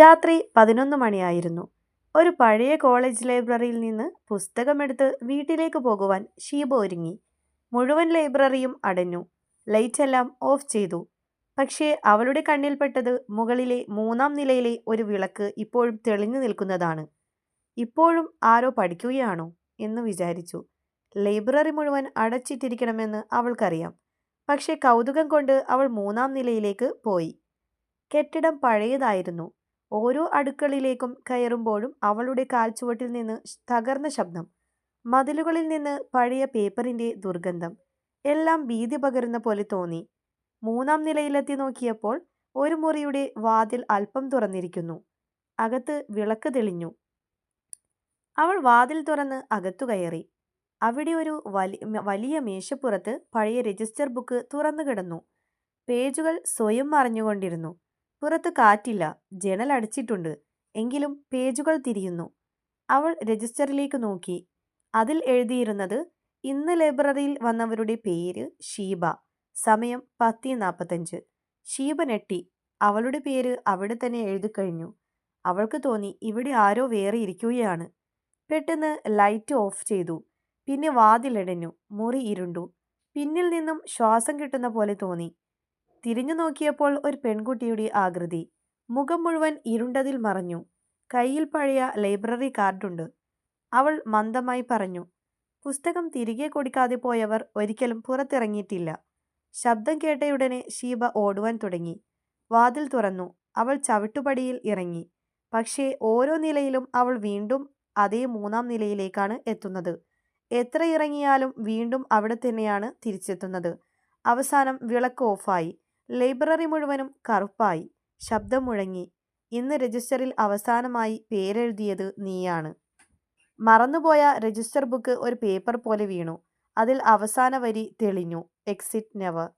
രാത്രി പതിനൊന്ന് മണിയായിരുന്നു. ഒരു പഴയ കോളേജ് ലൈബ്രറിയിൽ നിന്ന് പുസ്തകമെടുത്ത് വീട്ടിലേക്ക് പോകുവാൻ ഷീബ ഒരുങ്ങി. മുഴുവൻ ലൈബ്രറിയും അടഞ്ഞു. ലൈറ്റെല്ലാം ഓഫ് ചെയ്തു. പക്ഷേ അവളുടെ കണ്ണിൽപ്പെട്ടത് മുകളിലെ മൂന്നാം നിലയിലെ ഒരു വിളക്ക് ഇപ്പോഴും തെളിഞ്ഞു നിൽക്കുന്നതാണ്. ഇപ്പോഴും ആരോ പഠിക്കുകയാണോ എന്ന് വിചാരിച്ചു. ലൈബ്രറി മുഴുവൻ അടച്ചിട്ടിരിക്കണമെന്ന് അവൾക്കറിയാം. പക്ഷേ കൗതുകം കൊണ്ട് അവൾ മൂന്നാം നിലയിലേക്ക് പോയി. കെട്ടിടം പഴയതായിരുന്നു. ഓരോ അടുക്കളയിലേക്കും കയറുമ്പോഴും അവളുടെ കാൽച്ചുവട്ടിൽ നിന്ന് തകർന്ന ശബ്ദം. മതിലുകളിൽ നിന്ന് പഴയ പേപ്പറിന്റെ ദുർഗന്ധം. എല്ലാം ഭീതി പകരുന്ന പോലെ തോന്നി. മൂന്നാം നിലയിലെത്തി നോക്കിയപ്പോൾ ഒരു മുറിയുടെ വാതിൽ അല്പം തുറന്നിരിക്കുന്നു. അകത്ത് വിളക്ക് തെളിഞ്ഞു. അവൾ വാതിൽ തുറന്ന് അകത്തു കയറി. അവിടെ ഒരു വലിയ മേശപ്പുറത്ത് പഴയ രജിസ്റ്റർ ബുക്ക് തുറന്നു കിടന്നു പേജുകൾ സ്വയം മറഞ്ഞുകൊണ്ടിരുന്നു. പുറത്ത് കാറ്റില്ല. ജനൽ അടച്ചിട്ടുണ്ട്. എങ്കിലും പേജുകൾ തിരിയുന്നു. അവൾ രജിസ്റ്ററിലേക്ക് നോക്കി. അതിൽ എഴുതിയിരുന്നത് ഇന്ന് ലൈബ്രറിയിൽ വന്നവരുടെ പേര് ഷീബ. സമയം പത്തി നാൽപ്പത്തഞ്ച്. ഷീബ നെട്ടി അവളുടെ പേര് അവിടെ തന്നെ എഴുതിക്കഴിഞ്ഞു. അവൾക്ക് തോന്നി ഇവിടെ ആരോ വേറെ ഇരിക്കുകയാണ്. പെട്ടെന്ന് ലൈറ്റ് ഓഫ് ചെയ്തു. പിന്നെ വാതിലടഞ്ഞു. മുറി ഇരുണ്ടു. പിന്നിൽ നിന്നും ശ്വാസം കിട്ടുന്ന പോലെ തോന്നി. തിരിഞ്ഞു നോക്കിയപ്പോൾ ഒരു പെൺകുട്ടിയുടെ ആകൃതി. മുഖം മുഴുവൻ ഇരുണ്ടതിൽ മറഞ്ഞു. കയ്യിൽ പഴയ ലൈബ്രറി കാർഡുണ്ട്. അവൾ മന്ദമായി പറഞ്ഞു. പുസ്തകം തിരികെ കൊടുക്കാതെ പോയവർ ഒരിക്കലും പുറത്തിറങ്ങിയിട്ടില്ല. ശബ്ദം കേട്ടയുടനെ ഷീബ ഓടുവാൻ തുടങ്ങി. വാതിൽ തുറന്നു. അവൾ ചവിട്ടുപടിയിൽ ഇറങ്ങി. പക്ഷേ ഓരോ നിലയിലും അവൾ വീണ്ടും അതേ മൂന്നാം നിലയിലേക്കാണ് എത്തുന്നത്. എത്ര ഇറങ്ങിയാലും വീണ്ടും അവിടെ തന്നെയാണ് തിരിച്ചെത്തുന്നത്. അവസാനം വിളക്ക് ഓഫായി. ലൈബ്രറി മുഴുവനും കറുപ്പായി. ശബ്ദം മുഴങ്ങി. ഇന്ന് രജിസ്റ്ററിൽ അവസാനമായി പേരെഴുതിയത് നീയാണ്. മറന്നുപോയ രജിസ്റ്റർ ബുക്ക് ഒരു പേപ്പർ പോലെ വീണു. അതിൽ അവസാന വരി തെളിഞ്ഞു. Exit never.